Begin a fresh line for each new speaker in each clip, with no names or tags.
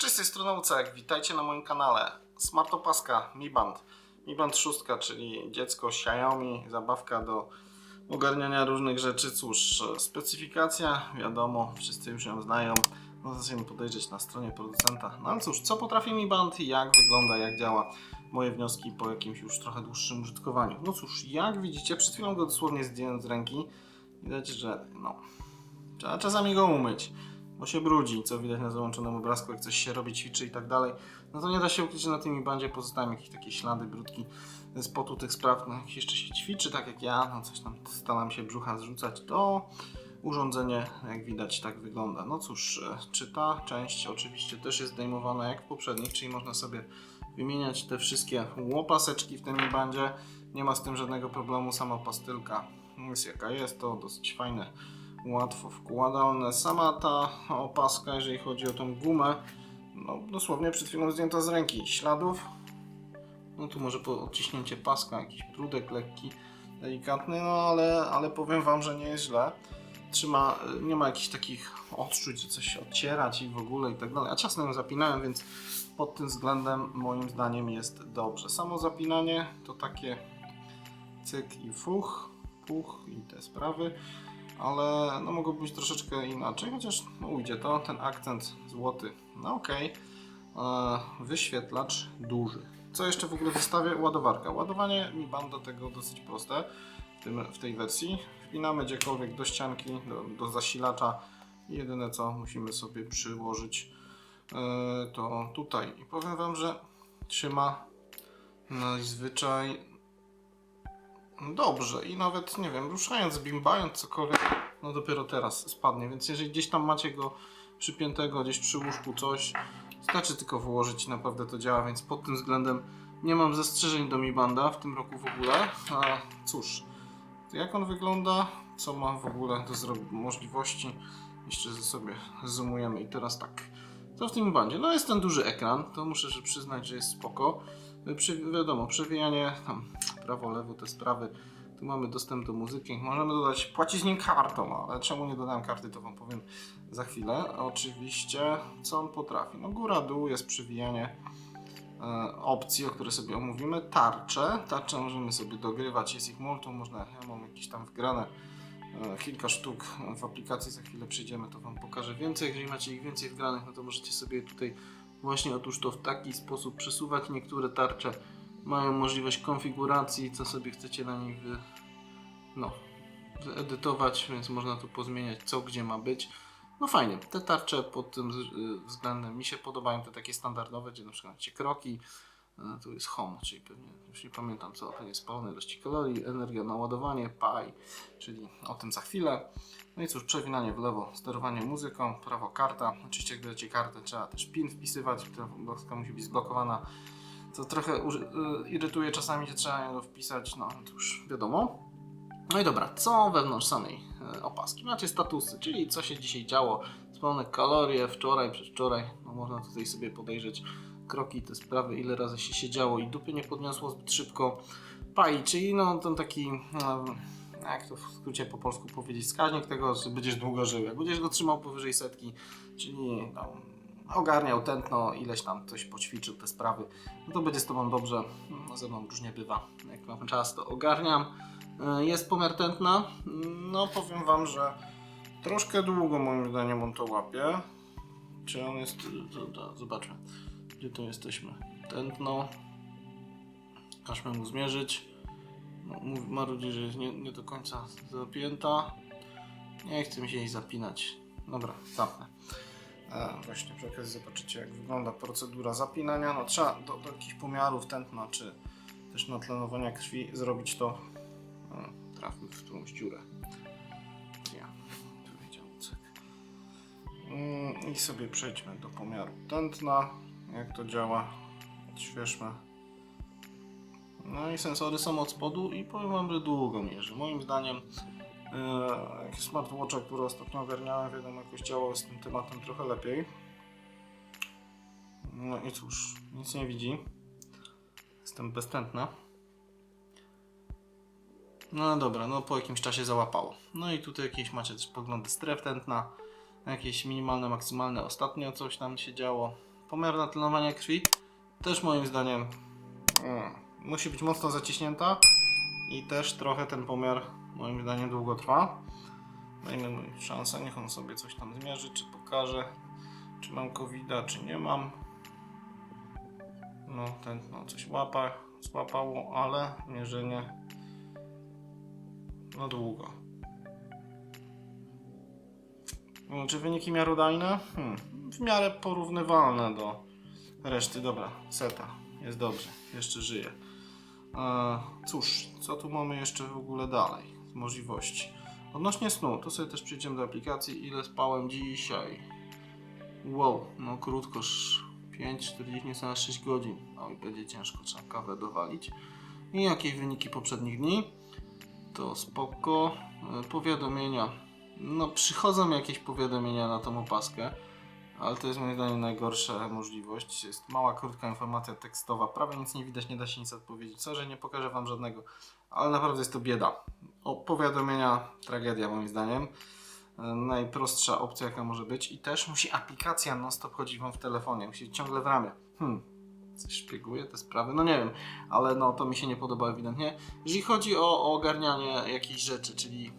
Cześć, z tej strony Lucek, witajcie na moim kanale. Smart opaska Mi Band. Mi Band 6, czyli dziecko Xiaomi, zabawka do ogarniania różnych rzeczy. Cóż, specyfikacja, wiadomo, wszyscy już ją znają. No zaczniemy podejrzeć na stronie producenta. No ale cóż, co potrafi Mi Band i jak wygląda, jak działa. Moje wnioski po jakimś już trochę dłuższym użytkowaniu. No cóż, jak widzicie, przed chwilą go dosłownie zdjąłem z ręki. Widać, że no, trzeba czasami go umyć bo się brudzi, co widać na załączonym obrazku, jak coś się robi, ćwiczy i tak dalej, no to nie da się ukryć, że na tym bandzie pozostają jakieś takie ślady, brudki z potu tych spraw, no jak jeszcze się ćwiczy, tak jak ja, no coś tam staram się brzucha zrzucać, to urządzenie, jak widać, tak wygląda. No cóż, e, czy ta część oczywiście też jest zdejmowana jak w poprzednich, czyli można sobie wymieniać te wszystkie łopaseczki w tym bandzie, nie ma z tym żadnego problemu, sama pastylka jest jaka jest, to dosyć fajne łatwo wkładalne. Sama ta opaska, jeżeli chodzi o tą gumę, no dosłownie przed chwilą zdjęta z ręki. Śladów, no tu może po odciśnięcie paska, jakiś brudek lekki, delikatny, no ale, ale powiem Wam, że nie jest źle. Trzyma, nie ma jakichś takich odczuć, że coś odcierać i w ogóle i tak dalej. A ciasno ją zapinałem, więc pod tym względem moim zdaniem jest dobrze. Samo zapinanie to takie cyk i fuch, puch i te sprawy ale no mogło być troszeczkę inaczej, chociaż no ujdzie to, ten akcent złoty, no okej. Okay. Wyświetlacz duży. Co jeszcze w ogóle wystawię? Ładowarka. Ładowanie Mi Band do tego dosyć proste w, tym, w tej wersji. Wpinamy gdziekolwiek do ścianki, do, do zasilacza. Jedyne co musimy sobie przyłożyć yy, to tutaj. I powiem Wam, że trzyma najzwyczaj dobrze. I nawet, nie wiem, ruszając, bimbając cokolwiek, no dopiero teraz spadnie, więc jeżeli gdzieś tam macie go przypiętego gdzieś przy łóżku coś, wystarczy tylko wyłożyć i naprawdę to działa, więc pod tym względem nie mam zastrzeżeń do Mi Banda w tym roku w ogóle, a cóż, to jak on wygląda, co ma w ogóle do możliwości, jeszcze sobie zoomujemy i teraz tak, co w tym Bandzie? No jest ten duży ekran, to muszę że przyznać, że jest spoko, przy, wiadomo, przewijanie tam prawo, lewo, te sprawy. Tu mamy dostęp do muzyki. Możemy dodać, płacić nim kartą, ale czemu nie dodałem karty, to Wam powiem za chwilę. Oczywiście, co on potrafi? No góra, dół, jest przewijanie e, opcji, o które sobie omówimy. Tarcze. Tarcze możemy sobie dogrywać, jest ich multum, można, ja mam jakieś tam wgrane e, kilka sztuk w aplikacji, za chwilę przyjdziemy, to Wam pokażę więcej. Jeżeli macie ich więcej wgranych, no to możecie sobie tutaj właśnie otóż to w taki sposób przesuwać. Niektóre tarcze mają możliwość konfiguracji, co sobie chcecie na nich wy, no, wyedytować, więc można tu pozmieniać co gdzie ma być. No fajnie, te tarcze pod tym y, względem mi się podobają, te takie standardowe, gdzie na przykład macie kroki, tu jest home, czyli pewnie już nie pamiętam co, to jest pełne ilości kalorii, energia na ładowanie, pi, czyli o tym za chwilę. No i cóż, przewinanie w lewo, sterowanie muzyką, prawo karta. Oczywiście jak dacie kartę trzeba też PIN wpisywać, ta musi być zblokowana. Co trochę y, irytuje czasami, że trzeba ją wpisać, no to już wiadomo. No i dobra, co wewnątrz samej y, opaski? Macie statusy, czyli co się dzisiaj działo, wspomnę kalorie, wczoraj, przedwczoraj, no można tutaj sobie podejrzeć kroki, te sprawy, ile razy się siedziało i dupy nie podniosło zbyt szybko. Pai, czyli no ten taki, no, jak to w skrócie po polsku powiedzieć, wskaźnik tego, że będziesz długo żył. Jak będziesz go trzymał powyżej setki, czyli no, ogarniał tętno, ileś tam coś poćwiczył, te sprawy, no to będzie z Tobą dobrze. No, ze mną różnie bywa. Jak mam czas, to ogarniam. E, jest pomiar tętna. No powiem Wam, że troszkę długo moim zdaniem on to łapie. Czy on jest... Zobaczmy. Gdzie tu jesteśmy? Tętno. Każmy mu zmierzyć. No, marudzi, że jest nie, nie do końca zapięta. Nie chce mi się jej zapinać. Dobra, zapnę. E, właśnie przy okazji zobaczycie jak wygląda procedura zapinania. No, trzeba do, do jakichś pomiarów tętna czy też natlenowania krwi zrobić to. E, trafmy w którąś dziurę. Ja, tu wiedział cyk. Mm, I sobie przejdźmy do pomiaru tętna jak to działa. Odświeżmy. No i sensory są od spodu i powiem Wam, że długo mierzy. Moim zdaniem e, jakieś smartwatche, które ostatnio ogarniałem, wiadomo jakoś działały z tym tematem trochę lepiej. No i cóż, nic nie widzi. Jestem beztętna. No dobra, no po jakimś czasie załapało. No i tutaj jakieś macie też poglądy stref tętna. Jakieś minimalne, maksymalne. Ostatnio coś tam się działo pomiar natlenowania krwi też moim zdaniem mm, musi być mocno zaciśnięta i też trochę ten pomiar moim zdaniem długo trwa. Dajmy mu szansę, niech on sobie coś tam zmierzy, czy pokaże, czy mam covid czy nie mam. No, tętno coś łapa, złapało, ale mierzenie no długo. Czy wyniki miarodajne? Hmm, w miarę porównywalne do reszty. Dobra, seta, jest dobrze, jeszcze żyje. E, cóż, co tu mamy jeszcze w ogóle dalej z możliwości? Odnośnie snu, to sobie też przejdziemy do aplikacji. Ile spałem dzisiaj? Wow, no krótko, 5, 40, niecałe 6 godzin. Oj, będzie ciężko, trzeba kawę dowalić. I jakie wyniki poprzednich dni? To spoko. E, Powiadomienia. No, przychodzą jakieś powiadomienia na tą opaskę, ale to jest moim zdaniem najgorsza możliwość. Jest mała, krótka informacja tekstowa, prawie nic nie widać, nie da się nic odpowiedzieć. Co, że nie pokażę Wam żadnego, ale naprawdę jest to bieda. O, powiadomienia, tragedia moim zdaniem. E, Najprostsza opcja jaka może być i też musi aplikacja non stop chodzić Wam w telefonie, musi ciągle w ramię. Hmm, szpieguje te sprawy? No nie wiem, ale no to mi się nie podoba ewidentnie. Jeżeli chodzi o, o ogarnianie jakichś rzeczy, czyli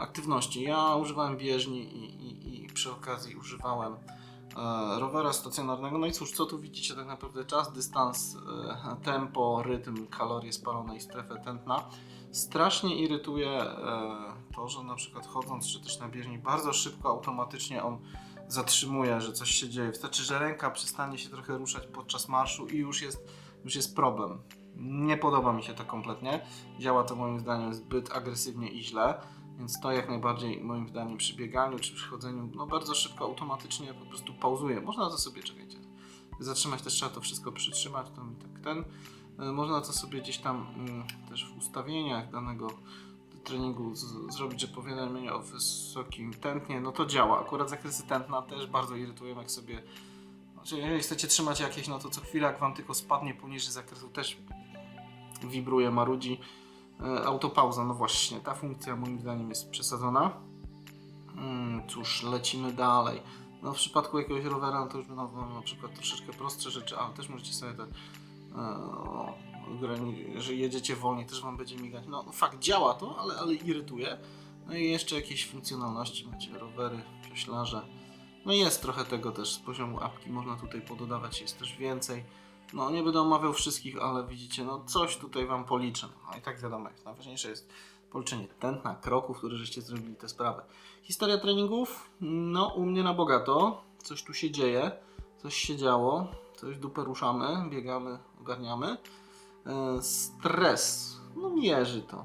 aktywności, ja używałem bieżni i, i, i przy okazji używałem e, rowera stacjonarnego. No i cóż, co tu widzicie tak naprawdę? Czas, dystans, e, tempo, rytm, kalorie spalone i strefę tętna. Strasznie irytuje e, to, że na przykład chodząc czy też na bieżni bardzo szybko automatycznie on zatrzymuje, że coś się dzieje. Wystarczy, że ręka przestanie się trochę ruszać podczas marszu i już jest, już jest problem. Nie podoba mi się to kompletnie. Działa to moim zdaniem zbyt agresywnie i źle. Więc to jak najbardziej moim zdaniem przy bieganiu czy przy chodzeniu, no bardzo szybko, automatycznie po prostu pauzuje. Można to sobie, czekajcie, zatrzymać też trzeba to wszystko przytrzymać, to mi tak ten. E, Można to sobie gdzieś tam mm, też w ustawieniach danego treningu z, zrobić, że powiadomienie o wysokim tętnie, no to działa. Akurat zakresy tętna też bardzo irytują, jak sobie znaczy, jeżeli chcecie trzymać jakieś, no to co chwilę jak wam tylko spadnie poniżej zakresu też wibruje, marudzi. E, autopauza, no właśnie, ta funkcja moim zdaniem jest przesadzona. Mm, cóż, lecimy dalej. No w przypadku jakiegoś rowera no to już będą no, na przykład troszeczkę prostsze rzeczy, ale też możecie sobie te, e, że jedziecie wolniej, też wam będzie migać. No fakt, działa to, ale, ale irytuje. No i jeszcze jakieś funkcjonalności, macie rowery, pioślarze. No jest trochę tego też z poziomu apki, można tutaj pododawać, jest też więcej. No nie będę omawiał wszystkich, ale widzicie, no coś tutaj Wam policzę. No i tak wiadomo, jest. najważniejsze jest policzenie tętna, kroków, które żeście zrobili tę sprawę. Historia treningów, no u mnie na bogato, coś tu się dzieje, coś się działo, coś dupę ruszamy, biegamy, ogarniamy. E, stres, no mierzy to.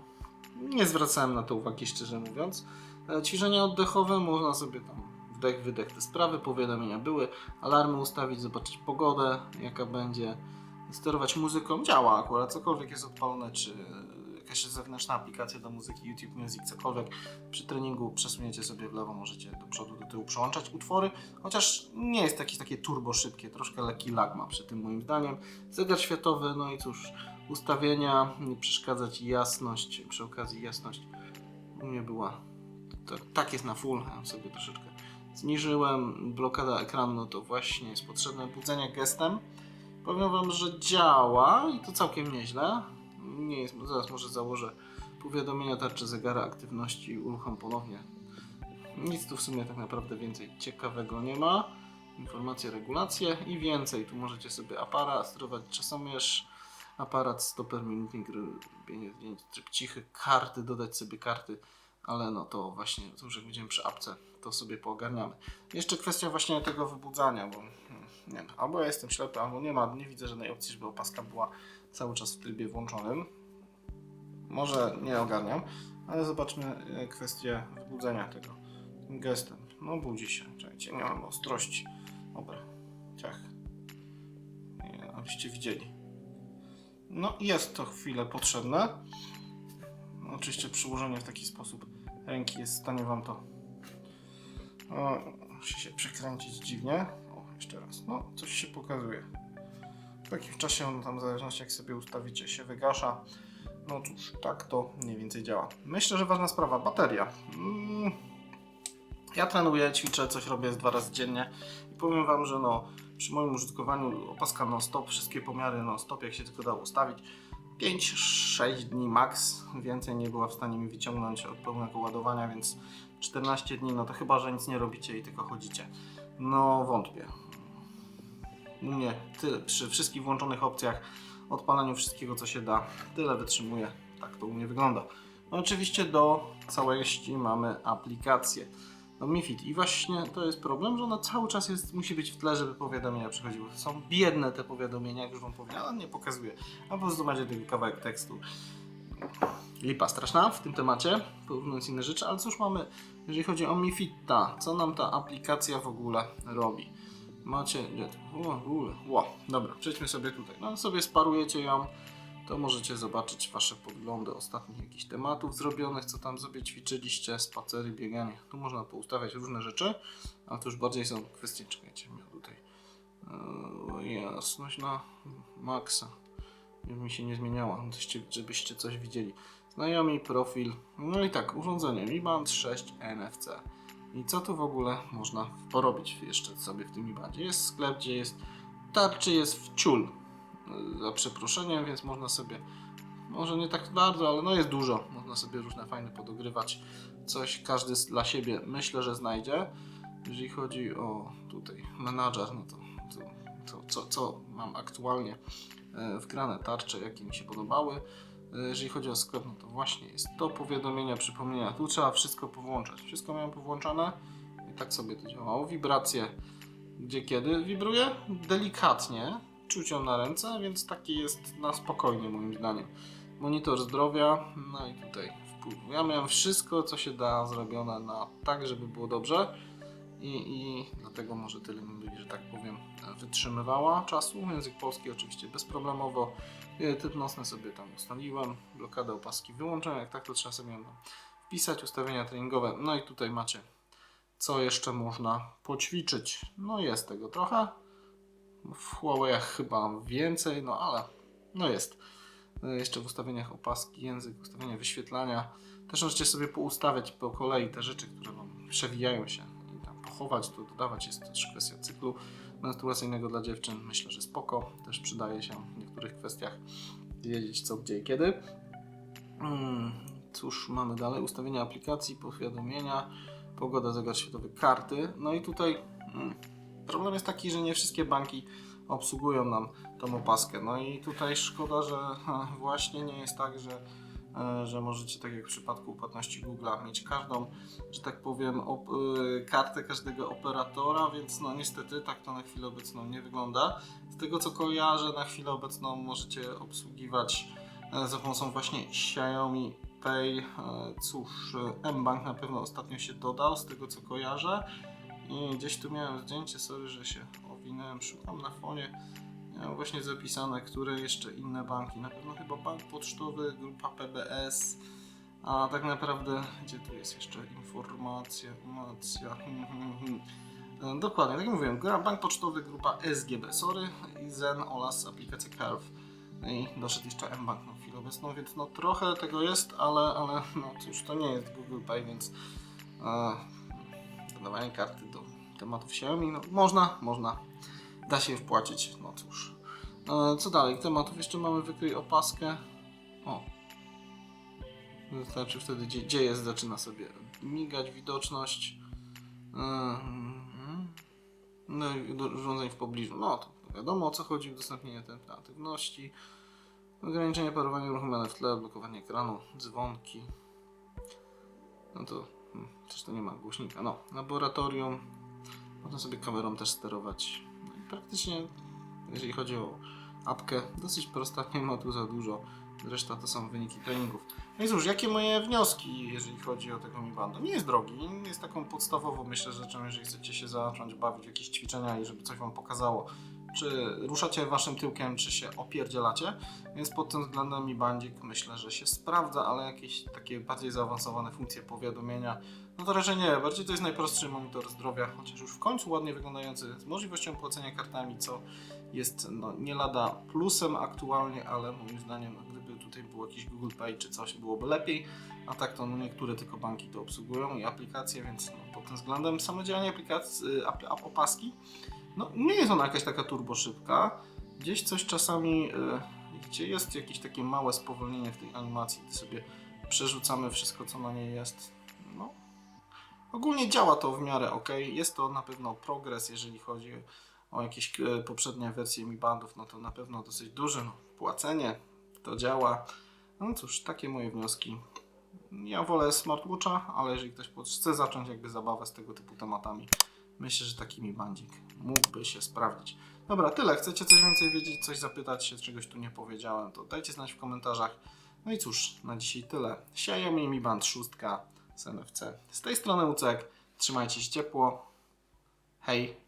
Nie zwracałem na to uwagi, szczerze mówiąc. E, ćwiczenia oddechowe, można sobie tam wdech, wydech. Te sprawy, powiadomienia były, alarmy ustawić, zobaczyć pogodę, jaka będzie, sterować muzyką, działa akurat, cokolwiek jest odpalone, czy jakaś zewnętrzna aplikacja do muzyki, YouTube Music, cokolwiek, przy treningu przesunięcie sobie w lewo, możecie do przodu, do tyłu przełączać utwory, chociaż nie jest jakieś takie turbo szybkie, troszkę lekki lag ma przy tym moim zdaniem. Zegar światowy, no i cóż, ustawienia, nie przeszkadzać jasność, przy okazji jasność u mnie była, to, tak jest na full, ja sobie troszeczkę zniżyłem, blokada ekranu, to właśnie jest potrzebne budzenie gestem. Powiem Wam, że działa i to całkiem nieźle. Nie jest, zaraz może założę powiadomienia tarczy zegara aktywności i uruchom ponownie. Nic tu w sumie tak naprawdę więcej ciekawego nie ma. Informacje, regulacje i więcej. Tu możecie sobie aparat, sterować czasomierz, aparat, stoper, minutnik, robienie zdjęć, tryb cichy, karty, dodać sobie karty, ale no to właśnie, to już jak będziemy przy apce, to sobie poogarniamy. Jeszcze kwestia właśnie tego wybudzania, bo hmm, nie wiem, albo ja jestem ślepy, albo nie ma, nie widzę żadnej opcji, żeby opaska była cały czas w trybie włączonym. Może nie ogarniam, ale zobaczmy e, kwestię wybudzenia tego tym gestem. No budzi się, czekajcie, nie mam ostrości. Dobra, ciach. Nie, abyście widzieli. No jest to chwilę potrzebne. Oczywiście przyłożenie w taki sposób ręki jest w stanie Wam to o, się przekręcić dziwnie. O, jeszcze raz. No, coś się pokazuje. W takim czasie on tam w zależności jak sobie ustawicie się wygasza. No cóż, tak to mniej więcej działa. Myślę, że ważna sprawa, bateria. Mm, ja trenuję, ćwiczę, coś robię dwa razy dziennie powiem Wam, że no, przy moim użytkowaniu opaska non-stop, wszystkie pomiary non-stop, jak się tylko dało ustawić, 5-6 dni max, więcej nie była w stanie mi wyciągnąć od pełnego ładowania, więc 14 dni, no to chyba, że nic nie robicie i tylko chodzicie. No wątpię. U mnie tyle, przy wszystkich włączonych opcjach, odpalaniu wszystkiego co się da, tyle wytrzymuje. Tak to u mnie wygląda. No oczywiście do całości mamy aplikację. No MiFID i właśnie to jest problem, że ona cały czas jest, musi być w tle, żeby powiadomienia przychodziły. Są biedne te powiadomienia, jak już Wam powiedziałem, nie pokazuje. A po prostu macie tylko kawałek tekstu. Lipa straszna w tym temacie, porównując inne rzeczy, ale cóż mamy, jeżeli chodzi o MiFIDta, co nam ta aplikacja w ogóle robi? Macie, gdzie? O, dobra, przejdźmy sobie tutaj. No sobie sparujecie ją, to możecie zobaczyć Wasze podglądy ostatnich jakichś tematów zrobionych, co tam sobie ćwiczyliście, spacery, bieganie. Tu można poustawiać różne rzeczy, a to już bardziej są kwestie, czekajcie, miał tutaj Eee, jasność na maksa. Żeby mi się nie zmieniała, żebyście, żebyście coś widzieli. Znajomi, profil, no i tak, urządzenie Mi Band 6 NFC. I co tu w ogóle można porobić jeszcze sobie w tym Mi Bandzie? Jest sklep, gdzie jest tarczy, jest w ciul yy, za przeproszeniem, więc można sobie, może nie tak bardzo, ale no jest dużo. Można sobie różne fajne podogrywać. Coś każdy dla siebie myślę, że znajdzie. Jeżeli chodzi o tutaj menadżer, no to, to, to co, co mam aktualnie e, wgrane tarcze, jakie mi się podobały. E, Jeżeli chodzi o sklep, no to właśnie jest to powiadomienia, przypomnienia. Tu trzeba wszystko powłączać. Wszystko miałem powłączone i tak sobie to działało. Wibracje, gdzie kiedy wibruje? Delikatnie, czuć ją na ręce, więc taki jest na spokojnie moim zdaniem. Monitor zdrowia, no i tutaj wpływ. Ja miałem wszystko, co się da zrobione na tak, żeby było dobrze i, i dlatego może tyle mi, że tak powiem, wytrzymywała czasu. Język polski oczywiście bezproblemowo. E, Typ nocny sobie tam ustaliłem, blokadę opaski wyłączenia, jak tak to trzeba sobie ją wpisać, ustawienia treningowe. No i tutaj macie, co jeszcze można poćwiczyć. No jest tego trochę. W Huawei'ach chyba więcej, no ale no jest. E, Jeszcze w ustawieniach opaski, język, ustawienia wyświetlania. Też możecie sobie poustawiać po kolei te rzeczy, które Wam przewijają się pochować, to dodawać. Jest też kwestia cyklu menstruacyjnego dla dziewczyn. Myślę, że spoko. Też przydaje się w niektórych kwestiach wiedzieć co, gdzie i kiedy. Mm, Cóż, mamy dalej ustawienia aplikacji, powiadomienia, pogoda, zegar światowy, karty. No i tutaj mm, problem jest taki, że nie wszystkie banki obsługują nam tą opaskę. No i tutaj szkoda, że właśnie nie jest tak, że, że możecie, tak jak w przypadku płatności Google'a, mieć każdą, że tak powiem, y, kartę każdego operatora, więc no niestety tak to na chwilę obecną nie wygląda. Z tego co kojarzę, na chwilę obecną możecie obsługiwać e, za pomocą właśnie Xiaomi Pay. E, Cóż, e, mBank na pewno ostatnio się dodał, z tego co kojarzę. I gdzieś tu miałem zdjęcie, sorry, że się owinąłem, szukam na fonie. Właśnie zapisane, które jeszcze inne banki. Na pewno chyba Bank Pocztowy, grupa PBS. A tak naprawdę, gdzie tu jest jeszcze informacja? informacja hmm, hmm, hmm. E, Dokładnie, tak jak mówiłem, Bank Pocztowy, grupa SGB, sorry, i Zen oraz aplikacja Curve. No I doszedł jeszcze mBank na chwilę obecną, więc no trochę tego jest, ale, ale no cóż, to nie jest Google Pay, więc e, dodawanie karty do tematów Xiaomi, no można, można, da się wpłacić, no cóż. E, co dalej? Tematów jeszcze mamy wykryj opaskę. O. Wystarczy wtedy, gdzie, gdzie jest, zaczyna sobie migać widoczność. Mhm. No i urządzeń w pobliżu. No to wiadomo o co chodzi, udostępnienie alternatywności. Ograniczenie parowania uruchomione w tle, blokowanie ekranu, dzwonki. No to hmm, też to nie ma głośnika. No, laboratorium. Można sobie kamerą też sterować. No i praktycznie, jeżeli chodzi o apkę, dosyć prosta, nie ma tu za dużo. Reszta to są wyniki treningów. No i cóż, jakie moje wnioski, jeżeli chodzi o tego Mi Banda? Nie jest drogi, jest taką podstawową, myślę, rzeczą, jeżeli chcecie się zacząć bawić w jakieś ćwiczenia i żeby coś Wam pokazało. Czy ruszacie waszym tyłkiem, czy się opierdzielacie, więc pod tym względem Mi Bandzik myślę, że się sprawdza, ale jakieś takie bardziej zaawansowane funkcje powiadomienia, no to raczej nie, bardziej to jest najprostszy monitor zdrowia, chociaż już w końcu ładnie wyglądający, z możliwością płacenia kartami, co jest no, nie lada plusem aktualnie, ale moim zdaniem gdyby tutaj był jakiś Google Pay czy coś byłoby lepiej, a tak to no, niektóre tylko banki to obsługują i aplikacje, więc no, pod tym względem. Samo działanie aplikacji, y, ap- opaski, no nie jest ona jakaś taka turbo szybka. Gdzieś coś czasami, y, gdzie jest jakieś takie małe spowolnienie w tej animacji, gdy sobie przerzucamy wszystko, co na niej jest. No, ogólnie działa to w miarę ok. Jest to na pewno progres, jeżeli chodzi o jakieś e, poprzednie wersje Mi Bandów, no to na pewno dosyć duże. No, płacenie to działa. No cóż, takie moje wnioski. Ja wolę smartwatcha, ale jeżeli ktoś chce zacząć jakby zabawę z tego typu tematami, myślę, że taki Mi Bandzik mógłby się sprawdzić. Dobra, tyle. Chcecie coś więcej wiedzieć, coś zapytać się, czegoś tu nie powiedziałem, to dajcie znać w komentarzach. No i cóż, na dzisiaj tyle. Xiaomi Mi Band 6 z NFC. Z tej strony Ucek. Trzymajcie się ciepło. Hej!